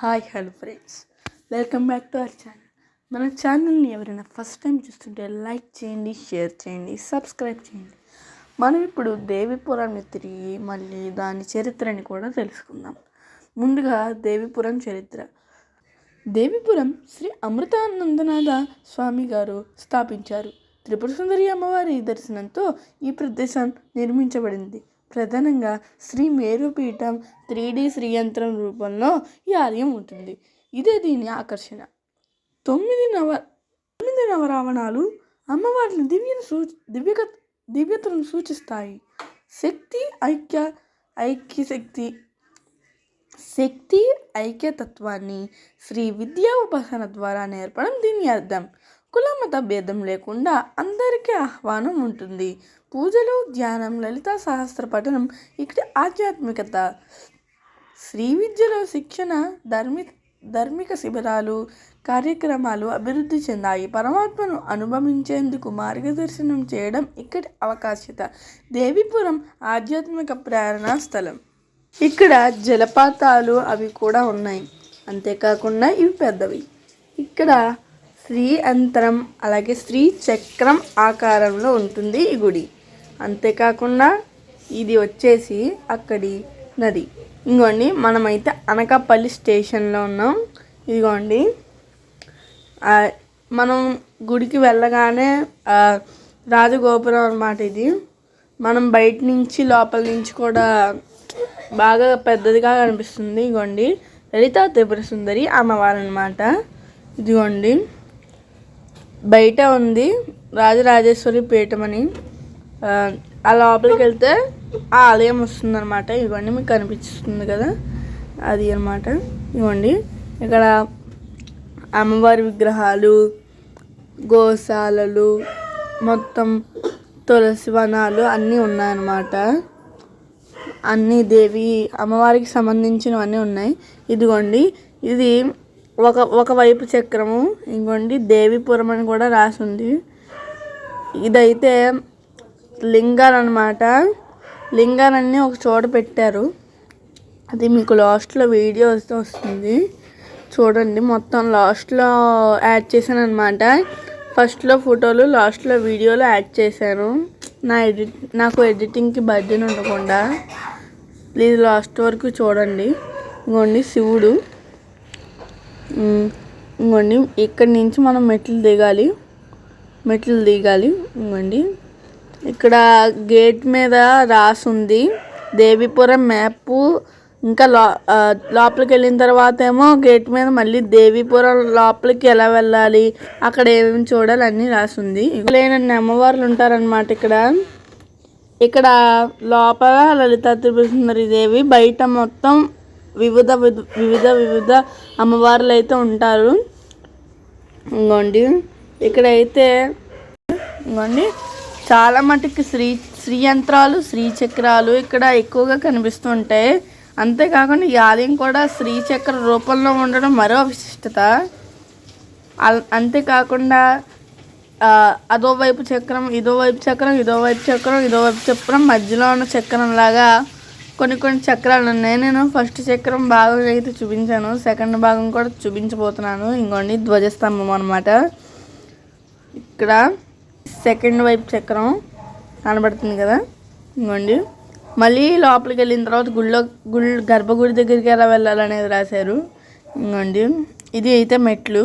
Hi hello friends. Welcome back to our channel. మన ఛానల్ని ఎవరైనా ఫస్ట్ టైం చూస్తుంటే లైక్ చేయండి షేర్ చేయండి సబ్స్క్రైబ్ చేయండి. మనం ఇప్పుడు దేవిపురాన్ని తిరిగి మళ్ళీ దాని చరిత్రని కూడా తెలుసుకుందాం. ముందుగా దేవిపురం చరిత్ర. దేవిపురం శ్రీ అమృతానందనాథ స్వామి గారు స్థాపించారు. త్రిపుర సుందరి అమ్మవారి దర్శనంతో ఈ ప్రదేశం నిర్మించబడింది. ప్రధానంగా శ్రీ మేరుపీఠం త్రీ డి శ్రీయంత్రం రూపంలో ఈ ఆలయం ఉంటుంది. ఇదే దీని ఆకర్షణ. తొమ్మిది నవ తొమ్మిది నవరావణాలు అమ్మవారిని దివ్యను సూ దివ్యక దివ్యతను సూచిస్తాయి. శక్తి ఐక్య ఐక్య శక్తి శక్తి ఐక్యతత్వాన్ని శ్రీ విద్యా ఉపాసన ద్వారా నేర్పడం దీని అర్థం. కుల మత భేదం లేకుండా అందరికీ ఆహ్వానం ఉంటుంది. పూజలు ధ్యానం లలిత సహస్ర పఠనం ఇక్కడ ఆధ్యాత్మికత. శ్రీ విద్యలో శిక్షణ ధర్మి ధార్మిక శిబిరాలు కార్యక్రమాలు అభివృద్ధి చెందాయి. పరమాత్మను అనుభవించేందుకు మార్గదర్శనం చేయడం ఇక్కడి అవకాశత. దేవిపురం ఆధ్యాత్మిక ప్రేరణ స్థలం. ఇక్కడ జలపాతాలు అవి కూడా ఉన్నాయి. అంతేకాకుండా ఇవి పెద్దవి. ఇక్కడ శ్రీ అంతరం అలాగే శ్రీ చక్రం ఆకారంలో ఉంటుంది ఈ గుడి. అంతేకాకుండా ఇది వచ్చేసి అక్కడి నది. ఇంకోండి మనమైతే అనకాపల్లి స్టేషన్లో ఉన్నాం. ఇదిగోండి. మనం గుడికి వెళ్ళగానే రాజగోపురం అనమాట ఇది. మనం బయట నుంచి లోపల నుంచి కూడా బాగా పెద్దదిగా కనిపిస్తుంది. ఇదిగోండి. లలిత త్రిపుర సుందరి అమ్మవారు అనమాట ఇదిగోండి. బయట ఉంది. రాజరాజేశ్వరి పీఠం అని. ఆ, లోపలికి వెళ్తే ఆ ఆలయం వస్తుంది అనమాట ఇవన్నీ మీకు కనిపిస్తుంది కదా. అది అన్నమాట. ఇవ్వండి. ఇక్కడ అమ్మవారి విగ్రహాలు గోశాలలు మొత్తం తులసి వనాలు అన్నీ ఉన్నాయన్నమాట. అన్నీ దేవి అమ్మవారికి సంబంధించినవన్నీ ఉన్నాయి. ఇదిగోండి. ఇది ఒక ఒకవైపు చక్రము ఇంకోండి దేవిపురం అని కూడా రాసి ఉంది ఇదైతే లింగాలు అనమాట లింగాలన్నీ ఒక చోట పెట్టారు. అది మీకు లాస్ట్లో వీడియో వస్తే వస్తుంది. చూడండి మొత్తం లాస్ట్లో యాడ్ చేశాను అనమాట ఫస్ట్లో ఫోటోలు లాస్ట్లో వీడియోలు యాడ్ చేశాను. నా ఎడిట్ నాకు ఎడిటింగ్కి బడ్జెట్ ఉండకుండా. ప్లీజ్ లాస్ట్ వరకు చూడండి. ఇంకోండి శివుడు. ఇంకోండి ఇక్కడి నుంచి మనం మెట్లు దిగాలి. మెట్లు దిగాలి. ఇంకోండి ఇక్కడ గేట్ మీద రాసి ఉంది దేవిపురం మ్యాప్. ఇంకా లో లోపలికి వెళ్ళిన తర్వాత ఏమో గేట్ మీద మళ్ళీ దేవిపురం లోపలికి ఎలా వెళ్ళాలి అక్కడ ఏమేమి చూడాలి అన్నీ రాసి ఉంది లేనన్ని అమ్మవార్లు ఉంటారనమాట ఇక్కడ. ఇక్కడ లోపల లలిత త్రిపుర దేవి బయట మొత్తం వివిధ విధ- వివిధ వివిధ అమ్మవార్లు అయితే ఉంటారు. ఇంకోండి ఇక్కడైతే ఇంకోండి చాలా మటుకు శ్రీ శ్రీ యంత్రాలు శ్రీ చక్రాలు ఇక్కడ ఎక్కువగా కనిపిస్తూ ఉంటాయి అంతేకాకుండా ఈ ఆలయం కూడా శ్రీచక్ర రూపంలో ఉండడం మరో విశిష్టత. అంతేకాకుండా అదో వైపు చక్రం ఇదో వైపు చక్రం ఇదో వైపు చక్రం ఇదో వైపు చక్రం మధ్యలో ఉన్న చక్రం లాగా కొన్ని కొన్ని చక్రాలు ఉన్నాయి. నేను ఫస్ట్ చక్రం భాగం అయితే చూపించాను. సెకండ్ భాగం కూడా చూపించబోతున్నాను. ఇంకోండి ధ్వజస్తంభం అనమాట ఇక్కడ సెకండ్ వైపు చక్రం కనబడుతుంది కదా. ఇంకోండి మళ్ళీ లోపలికి వెళ్ళిన తర్వాత గుళ్ళో గుడి గర్భగుడి దగ్గరికి ఎలా వెళ్ళాలనేది రాశారు. ఇంకోండి ఇది అయితే మెట్లు.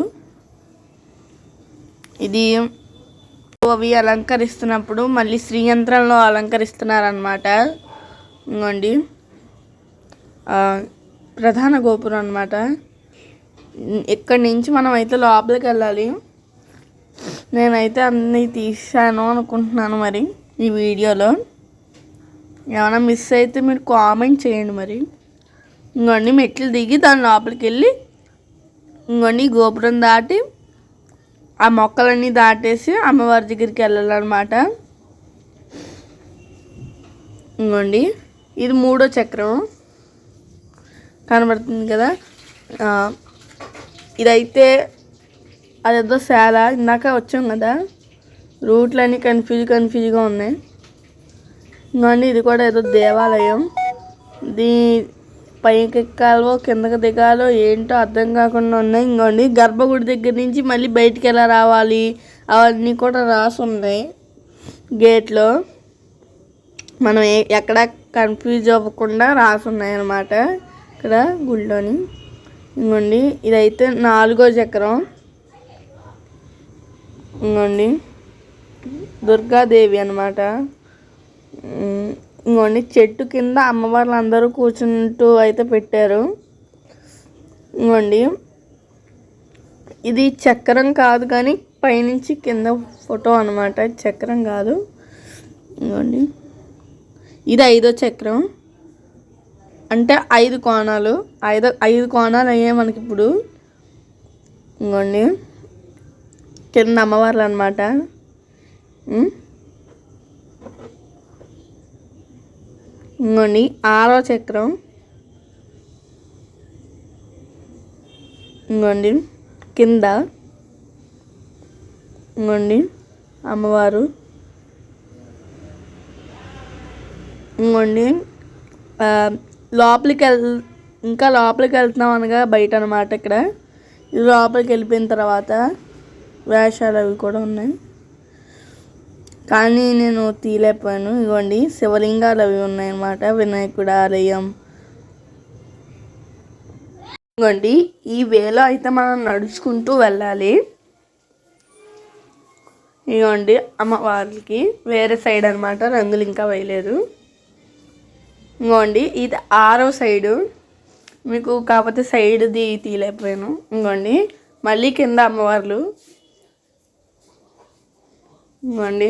ఇది అవి అలంకరిస్తున్నప్పుడు మళ్ళీ శ్రీయంత్రంలో అలంకరిస్తున్నారనమాట ఇంకోండి ప్రధాన గోపురం అనమాట ఇక్కడి నుంచి మనం అయితే లోపలికి వెళ్ళాలి. నేనైతే అన్నీ తీసాను అనుకుంటున్నాను మరి ఈ వీడియోలో. ఏమైనా మిస్ అయితే మీరు కామెంట్ చేయండి మరి. ఇంకోండి మెట్లు దిగి దాని లోపలికి వెళ్ళి ఇంకోండి గోపురం దాటి ఆ మొక్కలన్నీ దాటేసి అమ్మవారి దగ్గరికి వెళ్ళాలన్నమాట. ఇంకోండి ఇది మూడో చక్రం. కనబడుతుంది కదా? ఇదైతే అదేదో శాల ఇందాక వచ్చాం కదా? రూట్లన్నీ కన్ఫ్యూజ్ కన్ఫ్యూజ్గా ఉన్నాయి. ఇంకోండి ఇది కూడా ఏదో దేవాలయం. దీ పైకి ఎక్కాలో కిందకి దిగాలో ఏంటో అర్థం కాకుండా ఉన్నాయి. ఇంకోండి గర్భగుడి దగ్గర నుంచి మళ్ళీ బయటికి ఎలా రావాలి? అవన్నీ కూడా రాసి ఉన్నాయి గేట్లో. మనం ఎక్కడ కన్ఫ్యూజ్ అవ్వకుండా రాసి అన్నమాట ఇక్కడ గుళ్ళోని. ఇంకోండి ఇదైతే నాలుగో చక్రం. ఇంకోండి దుర్గాదేవి అనమాట ఇంకోండి చెట్టు కింద అమ్మవార్లు అందరూ కూర్చుంటూ అయితే పెట్టారు. ఇంకోండి ఇది చక్రం కాదు కానీ పైనుంచి కింద ఫోటో అనమాట చక్రం కాదు. ఇంకోండి ఇది ఐదో చక్రం. అంటే ఐదు కోణాలు. ఐదు ఐదు కోణాలు అయ్యాయి మనకి ఇప్పుడు ఇంకోండి కింద అమ్మవార్లు అనమాట ఇంకోండి ఆరో చక్రం. ఇంకోండి కింద. ఇంకోండి అమ్మవారు. ఇంకోండి లోపలికి వెళ్ ఇంకా లోపలికి వెళ్తున్నాం అనగా బయట అనమాట ఇక్కడ. ఇది లోపలికి వెళ్ళిపోయిన తర్వాత వేషాలు అవి కూడా ఉన్నాయి. కానీ నేను తీలేకపోయాను ఇదిగోండి శివలింగాలు అవి ఉన్నాయన్నమాట. వినాయకుడు ఆలయం. ఇదిగోండి ఈ వేలో అయితే మనం నడుచుకుంటూ వెళ్ళాలి. ఇదిగోండి అమ్మవారికి వేరే సైడ్ అనమాట రంగులు ఇంకా వేయలేదు. ఇంకోండి ఇది ఆరో సైడు. మీకు కాకపోతే సైడ్ది తీయలేకపోయాను. ఇంకోండి మళ్ళీ కింద అమ్మవార్లు. ఇంకోండి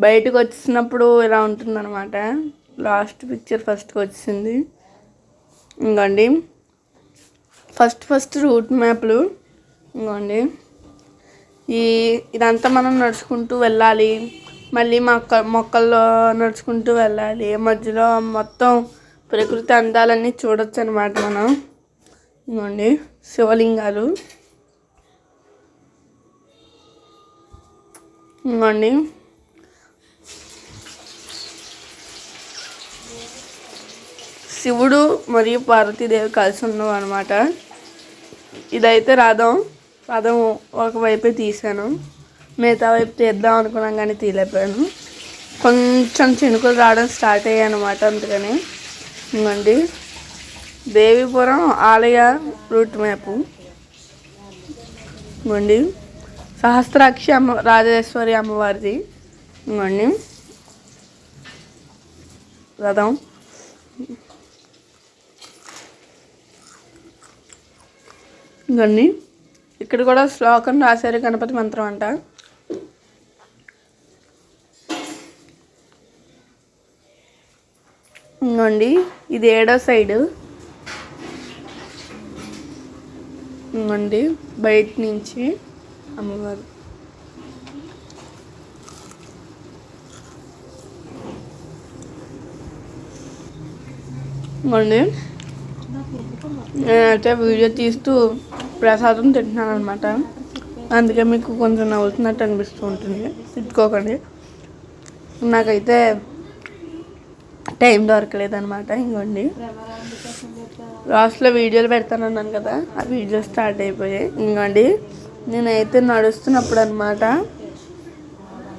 బయటకు వచ్చినప్పుడు ఇలా ఉంటుందన్నమాట. లాస్ట్ పిక్చర్ ఫస్ట్కి వచ్చింది ఇంకోండి ఫస్ట్ ఫస్ట్ రూట్ మ్యాప్లు. ఇంకోండి ఈ ఇదంతా మనం నడుచుకుంటూ వెళ్ళాలి. మళ్ళీ మొక్క మొక్కల్లో నడుచుకుంటూ వెళ్ళాలి. మధ్యలో మొత్తం ప్రకృతి అందాలన్నీ చూడొచ్చు అనమాట మనం. ఇదిగోండి శివలింగాలు. ఇదిగోండి. శివుడు మరియు పార్వతీదేవి కలిసి ఉన్నాం అనమాట ఇదైతే రథం రథం ఒకవైపే తీసాను మిగతా వైపు తీద్దాం అనుకున్నాం కానీ తీయలేకపోయాను. కొంచెం చినుకులు రావడం స్టార్ట్ అయ్యాయి అనమాట అందుకని. ఇంకోండి దేవీపురం ఆలయ రూట్ మ్యాపు. ఇంకోండి సహస్రాక్షి అమ్మ రాజేశ్వరి అమ్మవారిది. ఇంకోండి రథం. ఇంకోండి ఇక్కడ కూడా శ్లోకం రాశారు గణపతి మంత్రం అంట. ఇంకోండి ఇది ఏడో సైడు. ఇంకోండి బయట నుంచి అమ్మవారు. ఇంకోండి నేనైతే వీడియో తీస్తూ ప్రసాదం తింటున్నాను అనమాట అందుకే మీకు కొంచెం నవ్వుతున్నట్టు అనిపిస్తూ ఉంటుంది. తిట్టుకోకండి. నాకైతే టైం దొరకలేదు అనమాట ఇంకోండి. లాస్ట్లో వీడియోలు పెడతానన్నాను కదా ఆ వీడియో స్టార్ట్ అయిపోయాయి. ఇంకోండి నేనైతే నడుస్తున్నప్పుడు అనమాట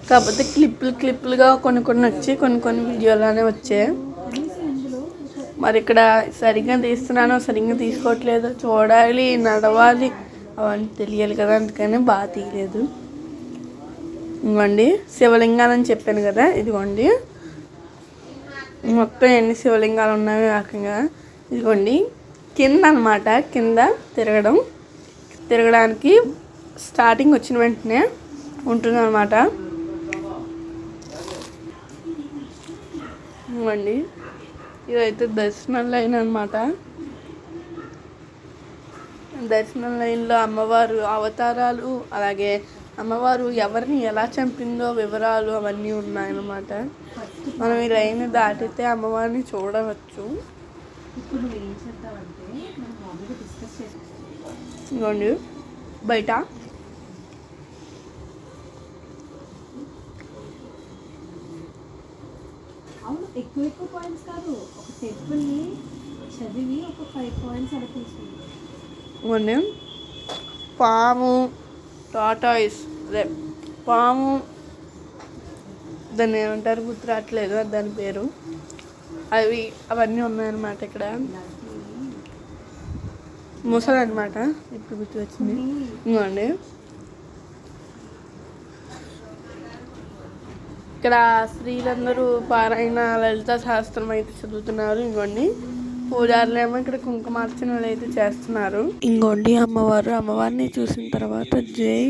కాకపోతే క్లిప్పులు క్లిప్పులుగా కొన్ని కొన్ని వచ్చి కొన్ని కొన్ని వీడియోలోనే వచ్చాయి. మరి ఇక్కడ సరిగ్గా తీస్తున్నానో సరిగ్గా తీసుకోవట్లేదో చూడాలి నడవాలి అవన్నీ తెలియాలి కదా అందుకని బాగా తీయలేదు. ఇదిగోండి శివలింగాలని చెప్పాను కదా ఇదిగోండి. మొత్తం ఎన్ని శివలింగాలు ఉన్నాయో ఏకంగా ఇదిగోండి. కింద అన్నమాట. కింద తిరగడం. తిరగడానికి స్టార్టింగ్ వచ్చిన వెంటనే ఉంటుందన్నమాట ఇవ్వండి ఇదైతే దర్శనం లైన్ అనమాట దర్శనం లైన్లో అమ్మవారు అవతారాలు అలాగే అమ్మవారు ఎవరిని ఎలా చంపిందో వివరాలు అవన్నీ ఉన్నాయన్నమాట. మనం ఈ లైన్ దాటితే అమ్మవారిని చూడవచ్చు. ఇప్పుడు ఏం చేద్దామంటే మనం డిస్కస్ బయట. అవును ఎక్కువ ఎక్కువ పాయింట్స్ కాదు. ఒక టెంపుల్ని చదివి ఒక ఫైవ్ పాయింట్స్ అలా తీసుకుంది మొన్న పాము. టాటాయిస్ అదే పాము దాన్ని ఏమంటారు? గుర్తురావట్లేదు దాని పేరు. అవి అవన్నీ ఉన్నాయన్నమాట ఇక్కడ. ముసలి అనమాట ఇప్పుడు గుర్తు వచ్చింది ఇంకోండి. ఇక్కడ స్త్రీలందరూ పారాయణ లలిత శాస్త్రం అయితే చదువుతున్నారు. ఇంకోండి. పూజారులు ఏమో ఇక్కడ కుంకుమార్చనలు అయితే చేస్తున్నారు. ఇంకోండి అమ్మవారు అమ్మవారిని చూసిన తర్వాత జై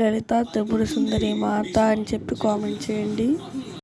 లలిత త్రిపుర సుందరి మాత అని చెప్పి కామెంట్ చేయండి.